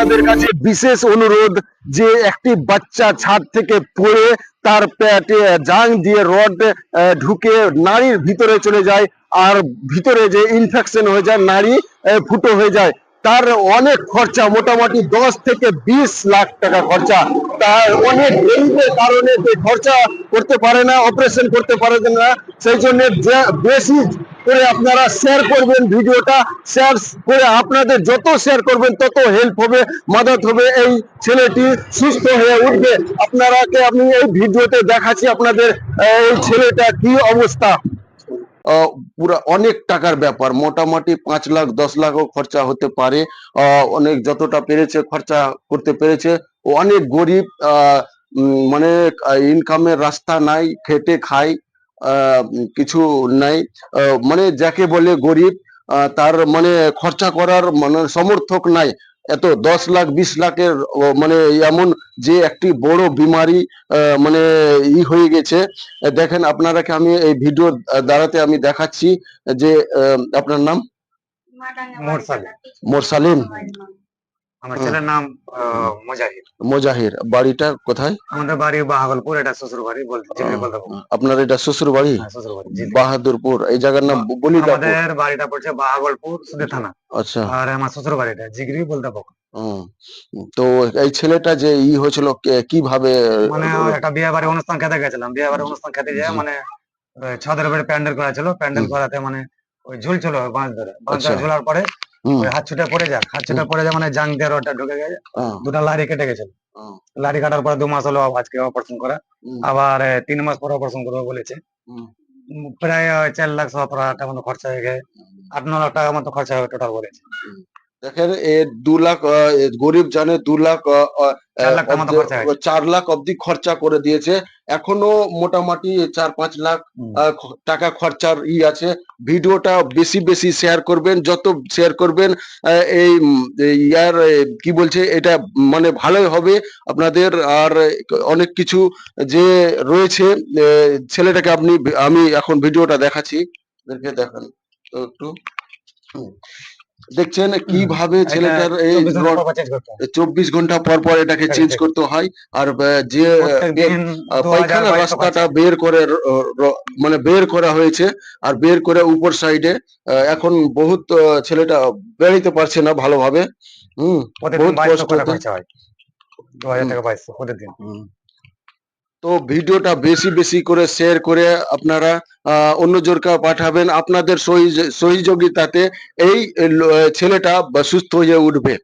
আপনাদের কাছে বিশেষ অনুরোধ যে একটি বাচ্চা ছাদ থেকে পড়ে তার পেটে জাং দিয়ে রড ঢুকে নারীর ভিতরে চলে যায় আর ভিতরে যে ইনফেকশন হয়ে যায় নারী ফুটো হয়ে যায়, তার অনেক খরচা, মোটামুটি দশ থেকে বিশ লাখ টাকা খরচা। তার অনেক গরিবের কারণে যে খরচা করতে পারে না অপারেশন করতে পারে না, সেই জন্য বেশি করে আপনারা শেয়ার করবেন ভিডিওটা শেয়ার করে আপনাদের যত শেয়ার করবেন, তত হেল্প হবে, মাদত হবে, এই ছেলেটি সুস্থ হয়ে উঠবে। আপনারাকে আমি এই ভিডিওতে দেখাচ্ছি আপনাদের এই ছেলেটা কি অবস্থা। পুরা অনেক টাকার ব্যাপার, মোটামুটি পাঁচ লাখ, দশ লাখও খরচা হতে পারে। অনেক যতটা পেরেছে খরচা করতে পেরেছে। অনেক গরিব মানে ইনকামের রাস্তা নাই, খেটে খায়। কিছু নাই। আহ, মানে যাকে বলে গরিব আহ, তার মানে খরচা করার মানে সমর্থক নাই। এত দশ লাখ বিশ লাখের মানে এমন যে একটি বড় বিমারি আহ, মানে ই হয়ে গেছে। দেখেন আপনারাকে আমি এই ভিডিও দ্বারাতে আমি দেখাচ্ছি যে আহ, আপনার নাম? মোরসাল। মোরসালিন আমার ছেলের নাম আহ, মুজাহিদ মোজাহির। বাড়িটা কোথায়? আমাদের বাড়ি বাহাগলপুর এটা শ্বশুর বাড়ি বলতে আপনার এটা শ্বশুর বাড়ি হ্যাঁ। বাহাদুরপুর। এই জায়গার নাম বলিদাপুর আমাদের বাড়িটা পড়ছে বাহাগলপুর সুদে থানা। আচ্ছা। আর আমার শ্বশুর বাড়িটা জিগরি বলতে পারব। তো এই ছেলেটা যে ই হয়েছিল কীভাবে মানে একটা বিয়ে বাড়ি অনুষ্ঠান খেতে গেছিলাম। বিয়ে বাড়ি অনুষ্ঠান খেতে যায়। মানে ছাদের উপরে প্যান্ডেল করা ছিল। প্যান্ডেল করাতে মানে ওই ঝুলছিল বাঁশ ধরে। বাঁশ ধরে আচ্ছা। ঝোলার পরে হাত ছুটে পড়ে যাক হাত ছুটে পড়ে যা মানে জাং দিয়ে রডটা ঢুকে গেছে। দুটা লারি কেটে গেছে। লাড়ি লারি কাটার পর দু মাস হলো আজকে অপারেশন করা। আবার তিন মাস পর অপারেশন করবে বলেছে। প্রায় চার লাখ সতেরো হাজার টাকা মতো খরচা হয়ে গেছে। আট ন লাখ টাকা মতো খরচা হবে টোটাল বলেছে। দেখেন এ দু লাখ গরিব জানে দু লাখ চার লাখ অব্দি- খরচা করে দিয়েছে। এখনও মোটামুটি চার পাঁচ লাখ টাকা খরচার ই আছে। ভিডিওটা বেশি বেশি শেয়ার করবেন। যত শেয়ার করবেন এই ইয়ার কি বলছে এটা মানে ভালোই হবে। আপনাদের আর অনেক কিছু যে রয়েছে ছেলেটাকে আপনি আমি এখন ভিডিওটা দেখাচ্ছি। দেখান তো একটু। দেখছেন কীভাবে ছেলেটার এই চব্বিশ ঘণ্টা পর পর change করতে হয়। এটাকে এটাকে চেঞ্জ করতে হয়। আর যে পায়খানা রাস্তাটা বের করে মানে বের করা হয়েছে। আর বের করে উপর সাইডে এখন বহুত ছেলেটা বেরোতে পারছে না ভালোভাবে। হুম বহুত। খরচা হয় দু হাজার হুম। টাকা বাইশশো প্রতিদিন হুম। তো ভিডিওটা বেশি বেশি করে শেয়ার করে আপনারা অন্যজনকে অন্য জোরকে পাঠাবেন। আপনাদের সহযোগিতাতে এই ছেলেটা সুস্থ হয়ে উঠবে।